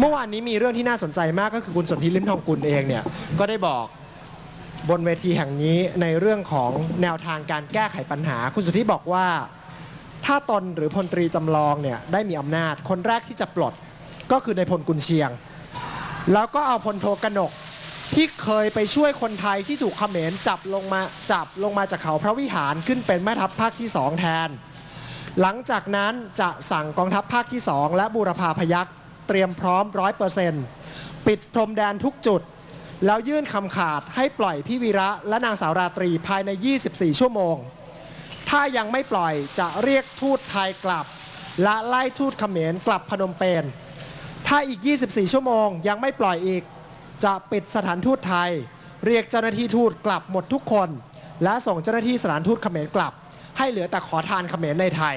เมื่อวานนี้มีเรื่องที่น่าสนใจมากก็คือคุณสนธิลิ้มทองกุลเองเนี่ยก็ได้บอกบนเวทีแห่งนี้ในเรื่องของแนวทางการแก้ไขปัญหา คุณสุทธิบอกว่า ถ้าตนหรือพลตรีจำลองเนี่ยได้มีอำนาจ คนแรกที่จะปลดก็คือในพลกุลเชียง แล้วก็เอาพลโทกนกที่เคยไปช่วยคนไทยที่ถูกเขมรจับลงมาจับลงมาจากเขาพระวิหารขึ้นเป็นแม่ทัพภาคที่สองแทน หลังจากนั้นจะสั่งกองทัพภาคที่2และบูรพาพยัคฆ์ เตรียมพร้อม100%ปิดพรมแดนทุกจุด แล้วยื่นคำขาดให้ปล่อยพี่วีระและนางสาวราตรีภายใน 24 ชั่วโมง ถ้ายังไม่ปล่อยจะเรียกทูตไทยกลับ และไล่ทูตเขมรกลับพนมเปญถ้าอีก 24 ชั่วโมงยังไม่ปล่อยอีก จะปิดสถานทูตไทย เรียกเจ้าหน้าที่ทูตกลับหมดทุกคน และส่งเจ้าหน้าที่สถานทูตเขมรกลับ ให้เหลือแต่ขอทานเขมรในไทย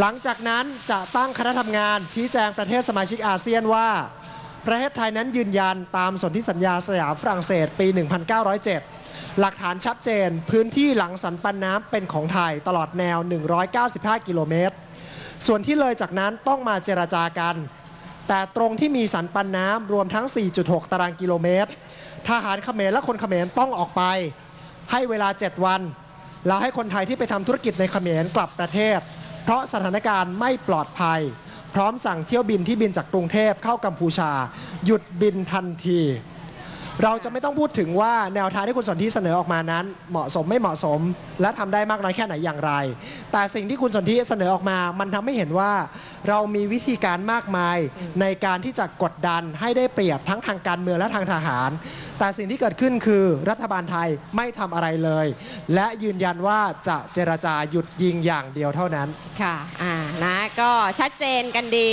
หลังจากนั้นจะตั้งคณะทำงานชี้แจงประเทศสมาชิกอาเซียนว่า ประเทศไทยนั้นยืนยันตามสนธิสัญญาสยามฝรั่งเศสปี 1907 หลักฐานชัดเจนพื้นที่หลังสันปันน้ำเป็นของไทยตลอดแนว 195 กิโลเมตร ส่วนที่เลยจากนั้นต้องมาเจรจากัน แต่ตรงที่มีสันปันน้ำรวมทั้ง 4.6 ตารางกิโลเมตร ทหารเขมรและคนเขมรต้องออกไป ให้เวลา 7 วัน แล้วให้คนไทยที่ไปทำธุรกิจในเขมรกลับประเทศ เพราะสถานการณ์ไม่ปลอดภัย พร้อมสั่งเที่ยวบินที่บินจากกรุงเทพเข้ากัมพูชา หยุดบินทันที เราจะไม่ต้องพูดถึงว่าแนวทางที่คุณสนธิเสนอออกมานั้น เหมาะสมไม่เหมาะสม และทำได้มากน้อยแค่ไหนอย่างไร แต่สิ่งที่คุณสนธิเสนอออกมา มันทำให้เห็นว่า เรามีวิธีการมากมายในการที่จะกดดันให้ได้เปรียบทั้งทางการเมืองและทางทหาร แต่สิ่งที่เกิดขึ้นคือรัฐบาลไทยไม่ทำอะไรเลย และยืนยันว่าจะเจรจาหยุดยิงอย่างเดียวเท่านั้น ค่ะ อ่า นะ ก็ชัดเจนกันดี